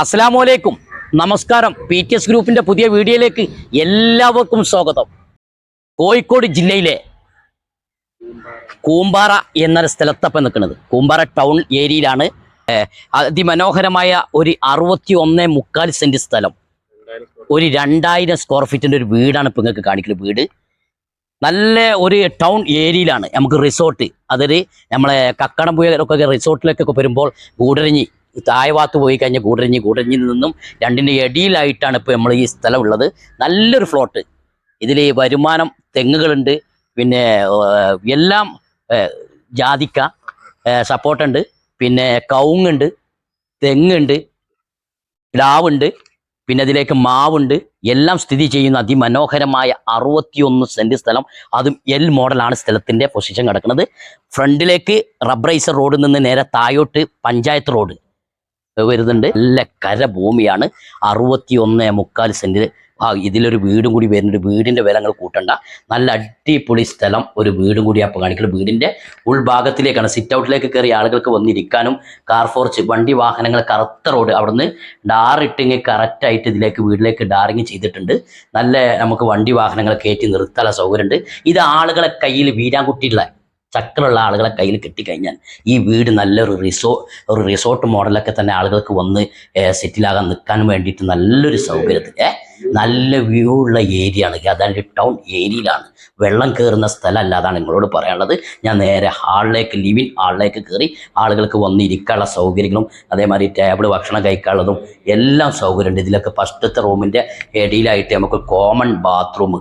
അസ്സലാമലൈക്കും നമസ്കാരം. P T S ഗ്രൂപ്പിന്റെ പുതിയ വീഡിയോയിലേക്ക് എല്ലാവർക്കും സ്വാഗതം. കോഴിക്കോട് ജില്ലയിലെ കൂമ്പാറ എന്നൊരു സ്ഥലത്തപ്പം നിൽക്കുന്നത്. കൂമ്പാറ ടൗൺ ഏരിയയിലാണ് അതിമനോഹരമായ ഒരു അറുപത്തി ഒന്നേ മുക്കാൽ സെന്റ് സ്ഥലം. ഒരു രണ്ടായിരം സ്ക്വയർ ഫീറ്റിന്റെ ഒരു വീടാണ് ഇപ്പൊ നിങ്ങൾക്ക് കാണിക്കുന്നത് വീട്. നല്ല ഒരു ടൗൺ ഏരിയയിലാണ്. നമുക്ക് റിസോർട്ട് അതൊരു നമ്മളെ കക്കടംപുഴൊക്കെ റിസോർട്ടിലേക്കൊക്കെ വരുമ്പോൾ ഗൂഡറിഞ്ഞി താഴെ ഭാഗത്ത് പോയി കഴിഞ്ഞാൽ ഗൂഡറിഞ്ഞി ഗൂഡറിഞ്ഞിൽ നിന്നും രണ്ടിന്റെ ഇടയിലായിട്ടാണ് ഇപ്പോൾ നമ്മൾ ഈ സ്ഥലം ഉള്ളത് നല്ലൊരു ഫ്ലോട്ട് ഇതിൽ വരുമാനം തെങ്ങുകളുണ്ട്. പിന്നെ എല്ലാം ജാതിക്ക സപ്പോർട്ടുണ്ട്. പിന്നെ കവുങ്ങുണ്ട് തെങ്ങുണ്ട് പ്ലാവുണ്ട് പിന്നെ അതിലേക്ക് മാവുണ്ട്. എല്ലാം സ്ഥിതി ചെയ്യുന്ന അതിമനോഹരമായ അറുപത്തിയൊന്ന് സെന്റ് സ്ഥലം. അതും എൽ മോഡലാണ് സ്ഥലത്തിന്റെ പൊസിഷൻ കിടക്കുന്നത്. ഫ്രണ്ടിലേക്ക് റബ്ബറൈസർ റോഡിൽ നിന്ന് നേരെ തായോട്ട് പഞ്ചായത്ത് റോഡ് വരുന്നുണ്ട്. നല്ല കര ഭൂമിയാണ് അറുപത്തി ഒന്ന് മുക്കാൽ സെന്റ് ആ ഇതിലൊരു വീടും കൂടി വരുന്നുണ്ട്. വീടിന്റെ വില കൂട്ടണ്ട. നല്ല അടിപൊളി സ്ഥലം ഒരു വീടും കൂടി അപ്പോൾ കാണിക്കുന്നത് വീടിന്റെ ഉൾഭാഗത്തിലേക്കാണ് സിറ്റ് ഔട്ടിലേക്ക് കയറി ആളുകൾക്ക് വന്നിരിക്കാനും കാർ ഫോർച്ച് വണ്ടി വാഹനങ്ങൾ കറുത്ത റോഡ് അവിടുന്ന് ഡാറിട്ടിങ് കറക്റ്റായിട്ട് ഇതിലേക്ക് വീട്ടിലേക്ക് ഡാറിങ് ചെയ്തിട്ടുണ്ട്. നല്ല നമുക്ക് വണ്ടി വാഹനങ്ങൾ കയറ്റി നിർത്താനുള്ള സൗകര്യമുണ്ട്. ഇത് ആളുകളെ കയ്യിൽ വീരാൻ വീരാൻകുട്ടിയുള്ള ചക്രമുള്ള ആളുകളെ കയ്യിൽ കിട്ടിക്കഴിഞ്ഞാൽ ഈ വീട് നല്ലൊരു റിസോ ഒരു റിസോർട്ട് മോഡലൊക്കെ തന്നെ ആളുകൾക്ക് വന്ന് സെറ്റിലാകാൻ നിൽക്കാൻ വേണ്ടിയിട്ട് നല്ലൊരു സൗകര്യത്തിൽ നല്ല വ്യൂ ഉള്ള ഏരിയ ആണ്. അതായത് ടൗൺ ഏരിയയിലാണ് വെള്ളം കയറുന്ന സ്ഥലമല്ല അതാണ് നിങ്ങളോട് പറയാനുള്ളത്. ഞാൻ നേരെ ഹാളിലേക്ക് ലിവിൻ ഹാളിലേക്ക് കയറി ആളുകൾക്ക് വന്ന് ഇരിക്കാനുള്ള സൗകര്യങ്ങളും അതേമാതിരി ടേബിൾ ഭക്ഷണം കഴിക്കാനുള്ളതും എല്ലാം സൗകര്യമുണ്ട്. ഇതിലൊക്കെ ഫസ്റ്റത്തെ റൂമിന്റെ ഇടയിലായിട്ട് നമുക്ക് കോമൺ ബാത്റൂം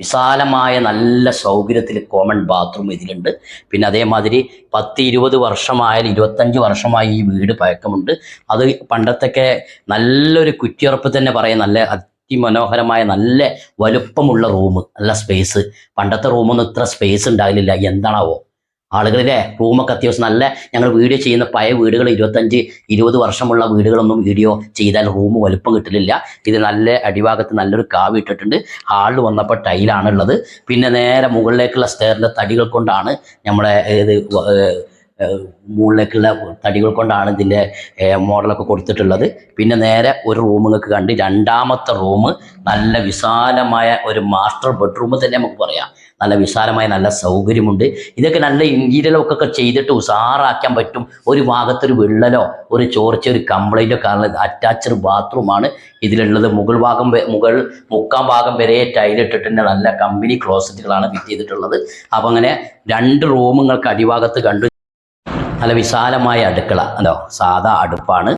വിശാലമായ നല്ല സൗകര്യത്തിൽ കോമൺ ബാത്റൂം ഇതിലുണ്ട്. പിന്നെ അതേമാതിരി പത്ത് ഇരുപത് വർഷമായാലും ഇരുപത്തഞ്ച് വർഷമായി ഈ വീട് പഴക്കമുണ്ട്. അത് പണ്ടത്തൊക്കെ നല്ലൊരു കുറ്റിയുറപ്പ് തന്നെ പറയാം. നല്ല അതിമനോഹരമായ നല്ല വലുപ്പമുള്ള റൂം നല്ല സ്പേസ് പണ്ടത്തെ റൂമൊന്നും ഇത്ര സ്പേസ് ഉണ്ടാകില്ല എന്താണാവോ? ആളുകളിലെ റൂമൊക്കെ അത്യാവശ്യം നല്ല ഞങ്ങൾ വീഡിയോ ചെയ്യുന്ന പഴയ വീടുകൾ ഇരുപത്തഞ്ച് ഇരുപത് വർഷമുള്ള വീടുകളൊന്നും വീഡിയോ ചെയ്താൽ റൂം വലുപ്പം കിട്ടില്ല ഇത് നല്ല അടിഭാഗത്ത് നല്ലൊരു കാവ് ഇട്ടിട്ടുണ്ട്. ഹാളിൽ വന്നപ്പോൾ ടൈലാണുള്ളത് പിന്നെ നേരെ മുകളിലേക്കുള്ള സ്റ്റെയറിന്റെ തടികൾ കൊണ്ടാണ് നമ്മളെ ഇത് മുകളിലേക്കുള്ള തടികൾ കൊണ്ടാണ് ഇതിന്റെ മോഡലൊക്കെ കൊടുത്തിട്ടുള്ളത്. പിന്നെ നേരെ ഒരു റൂം നിങ്ങൾക്ക് കണ്ട് രണ്ടാമത്തെ റൂം നല്ല വിശാലമായ ഒരു മാസ്റ്റർ ബെഡ്റൂം തന്നെ നമുക്ക് പറയാം. നല്ല വിശാലമായ നല്ല സൗകര്യമുണ്ട്. ഇതൊക്കെ നല്ല ഇന്റീരിയലൊക്കെ ചെയ്തിട്ട് ഉസാറാക്കാൻ പറ്റും. ഒരു ഭാഗത്തൊരു വിള്ളലോ ഒരു ചോർച്ച ഒരു കംപ്ലൈന്റോ കാരണം അറ്റാച്ച്ഡ് ബാത്റൂമാണ് ഇതിലുള്ളത്. മുകൾ ഭാഗം മുകൾ മുക്കാം ഭാഗം വരെ ടൈലിട്ടിട്ടുണ്ട് നല്ല കമ്പനി ക്ലോസറ്റുകളാണ് ഫിറ്റ് ചെയ്തിട്ടുള്ളത്. അപ്പം അങ്ങനെ രണ്ട് റൂമുകൾക്ക് അടിഭാഗത്ത് കണ്ടു. നല്ല വിശാലമായ അടുക്കള. അതോ സാധാ അടുപ്പാണ്.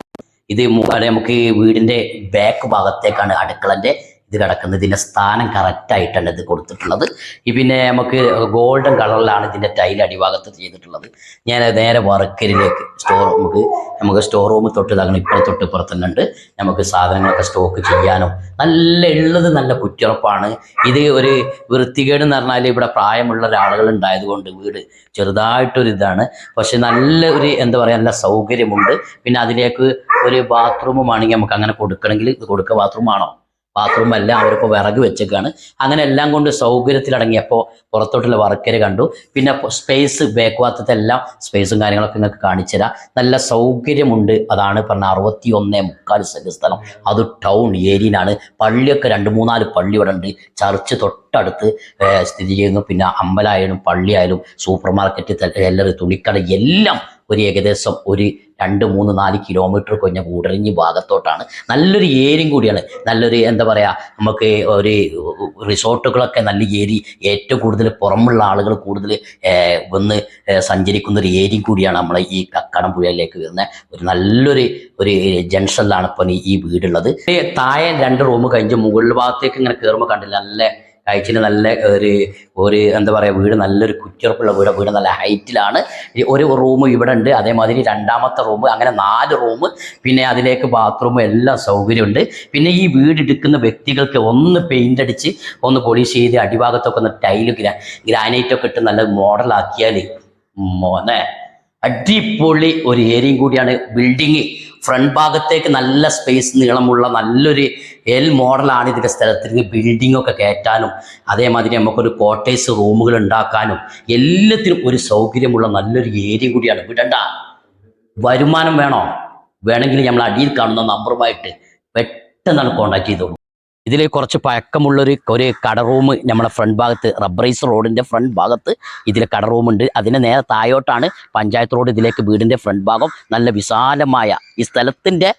ഇത് നമുക്ക് ഈ വീടിന്റെ ബാക്ക് ഭാഗത്തേക്കാണ് അടുക്കളന്റെ ഇത് കിടക്കുന്നത്. ഇതിന്റെ സ്ഥാനം കറക്റ്റ് ആയിട്ടാണ് ഇത് കൊടുത്തിട്ടുള്ളത്. ഈ പിന്നെ നമുക്ക് ഗോൾഡൻ കളറിലാണ് ഇതിന്റെ ടൈൽ അടിഭാഗത്ത് ചെയ്തിട്ടുള്ളത്. ഞാൻ നേരെ വർക്കരിലേക്ക് സ്റ്റോർ നമുക്ക് നമുക്ക് സ്റ്റോർ റൂം തൊട്ട് തകണം ഇപ്പോൾ തൊട്ട് പുറത്തുന്നുണ്ട് നമുക്ക് സാധനങ്ങളൊക്കെ സ്റ്റോക്ക് ചെയ്യാനും നല്ല ഉള്ളത് നല്ല കുറ്റുറപ്പാണ് ഇത് ഒരു വൃത്തികേട് എന്ന് പറഞ്ഞാൽ ഇവിടെ പ്രായമുള്ള ഒരാളുകൾ ഉണ്ടായതുകൊണ്ട് വീട് ചെറുതായിട്ടൊരു ഇതാണ്. പക്ഷെ നല്ല ഒരു എന്താ പറയുക നല്ല സൗകര്യമുണ്ട്. പിന്നെ അതിലേക്ക് ഒരു ബാത്റൂമും ആണെങ്കിൽ നമുക്ക് അങ്ങനെ കൊടുക്കണമെങ്കിൽ ഇത് കൊടുക്കുക ബാത്റൂം ആണോ? ബാത്റൂം എല്ലാം അവരിപ്പോൾ വിറക് വെച്ചേക്കാണ്. അങ്ങനെ എല്ലാം കൊണ്ട് സൗകര്യത്തിലടങ്ങിയപ്പോൾ പുറത്തോട്ടുള്ള വർക്കർ കണ്ടു. പിന്നെ സ്പേസ് ബാക്ക് ഭാഗത്തെ എല്ലാം സ്പേസും കാര്യങ്ങളൊക്കെ നിങ്ങൾക്ക് കാണിച്ചു തരാം. നല്ല സൗകര്യമുണ്ട്. അതാണ് പറഞ്ഞ അറുപത്തി ഒന്നേ മുക്കാൽ സെന്റ് സ്ഥലം. അത് ടൗൺ ഏരിയയിലാണ്. പള്ളിയൊക്കെ രണ്ട് മൂന്നാൽ പള്ളി ഇവിടെ ഉണ്ട്. ചർച്ച് തൊട്ടടുത്ത് സ്ഥിതി ചെയ്യുന്നു. പിന്നെ അമ്പലമായാലും പള്ളിയായാലും സൂപ്പർ മാർക്കറ്റ് എല്ലറി തുണിക്കട എല്ലാം ഒരു ഏകദേശം ഒരു രണ്ട് മൂന്ന് നാല് കിലോമീറ്റർ കൊഞ്ഞ കൂടറിഞ്ഞ് ഭാഗത്തോട്ടാണ്. നല്ലൊരു ഏരിയും കൂടിയാണ്. നല്ലൊരു എന്താ പറയുക നമുക്ക് ഒരു റിസോർട്ടുകളൊക്കെ നല്ല ഏരി ഏറ്റവും കൂടുതൽ പുറമുള്ള ആളുകൾ കൂടുതൽ വന്ന് സഞ്ചരിക്കുന്ന ഒരു ഏരിയും കൂടിയാണ് നമ്മളെ ഈ കക്കടംപുഴയിലേക്ക് വരുന്ന. ഒരു നല്ലൊരു ഒരു ജംഗ്ഷനിലാണ് ഇപ്പം ഈ വീടുള്ളത്. താഴെ രണ്ട് റൂം കഴിഞ്ഞ് മുകളിൽ ഭാഗത്തേക്ക് ഇങ്ങനെ കയറുമ്പോൾ കണ്ടില്ല നല്ല കാഴ്ചയിൽ നല്ല ഒരു ഒരു എന്താ പറയുക വീട് നല്ലൊരു കുറ്റുറപ്പുള്ള വീട് വീട് നല്ല ഹൈറ്റിലാണ്. ഒരു റൂം ഇവിടെ ഉണ്ട് അതേമാതിരി രണ്ടാമത്തെ റൂം അങ്ങനെ നാല് റൂം പിന്നെ അതിലേക്ക് ബാത്റൂം എല്ലാം സൗകര്യമുണ്ട്. പിന്നെ ഈ വീട് എടുക്കുന്ന വ്യക്തികൾക്ക് ഒന്ന് പെയിന്റ് അടിച്ച് ഒന്ന് പോളിഷ് ചെയ്ത് അടിഭാഗത്തൊക്കെ ഒന്ന് ടൈൽ ഗ്രാ ഗ്രാനൈറ്റ് ഒക്കെ ഇട്ട് നല്ല മോഡലാക്കിയാൽ മോനെ. അടിപൊളി ഒരു ഏരിയയും കൂടിയാണ് ബിൽഡിങ് ഫ്രണ്ട് ഭാഗത്തേക്ക് നല്ല സ്പേസ് നീളമുള്ള നല്ലൊരു എൽ മോഡലാണ് ഇതിന്റെ സ്ഥലത്തിന് ബിൽഡിംഗ് ഒക്കെ കയറ്റാനും അതേമാതിരി നമുക്കൊരു കോട്ടേഴ്സ് റൂമുകൾ ഉണ്ടാക്കാനും എല്ലാത്തിനും ഒരു സൗകര്യമുള്ള നല്ലൊരു ഏരിയ കൂടിയാണ്. വിടണ്ട. വരുമാനം വേണോ? വേണമെങ്കിൽ നമ്മൾ അടിയിൽ കാണുന്ന നമ്പറുമായിട്ട് പെട്ടെന്നാണ് കോൺടാക്ട് ചെയ്തോളൂ. ഇതിൽ കുറച്ച് പഴക്കമുള്ളൊരു ഒരു കട റൂം നമ്മുടെ ഫ്രണ്ട് ഭാഗത്ത് റബ്ബറൈസ് റോഡിന്റെ ഫ്രണ്ട് ഭാഗത്ത് ഇതിൽ കട റൂമുണ്ട്. അതിന് നേരെ താഴോട്ടാണ് പഞ്ചായത്ത് റോഡ് ഇതിലേക്ക് വീടിന്റെ ഫ്രണ്ട് ഭാഗം. നല്ല വിശാലമായ ഈ സ്ഥലത്തിന്റെ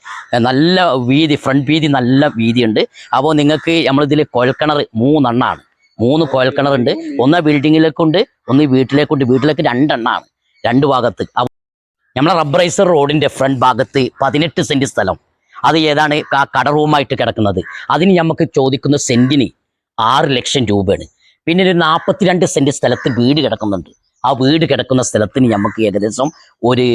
നല്ല വീതി ഫ്രണ്ട് വീതി നല്ല വീതിയുണ്ട്. അപ്പോൾ നിങ്ങൾക്ക് നമ്മളിതിൽ കൊഴൽക്കിണർ മൂന്നെണ്ണമാണ് മൂന്ന് കൊഴൽക്കിണറുണ്ട് ഒന്ന് ബിൽഡിങ്ങിലേക്കുണ്ട് ഒന്ന് വീട്ടിലേക്കുണ്ട്. വീട്ടിലേക്ക് രണ്ടെണ്ണമാണ് രണ്ട് ഭാഗത്ത്. നമ്മളെ റബ്ബറൈസർ റോഡിന്റെ ഫ്രണ്ട് ഭാഗത്ത് പതിനെട്ട് സെന്റ് സ്ഥലം. അത് ഏതാണ്? ആ കട റൂമായിട്ട് കിടക്കുന്നത്. അതിന് നമുക്ക് ചോദിക്കുന്ന സെന്റിന് ആറ് ലക്ഷം രൂപയാണ്. പിന്നെ ഒരു നാൽപ്പത്തിരണ്ട് സെന്റ് സ്ഥലത്ത് വീട് കിടക്കുന്നുണ്ട്. ആ വീട് കിടക്കുന്ന സ്ഥലത്തിന് നമുക്ക് ഏകദേശം ഒരു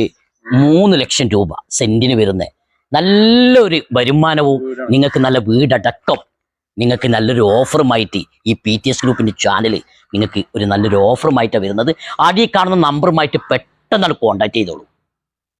മൂന്ന് ലക്ഷം രൂപ സെന്റിന് വരുന്നത് നല്ലൊരു വരുമാനവും നിങ്ങൾക്ക് നല്ല വീടടക്കം നിങ്ങൾക്ക് നല്ലൊരു ഓഫറുമായിട്ട് ഈ പി ടി എസ് ഗ്രൂപ്പിന്റെ ചാനൽ നിങ്ങൾക്ക് ഒരു നല്ലൊരു ഓഫറുമായിട്ടാണ് വരുന്നത്. അടിയിൽ കാണുന്ന നമ്പറുമായിട്ട് പെട്ടെന്ന് കോൺടാക്ട് ചെയ്തോളൂ.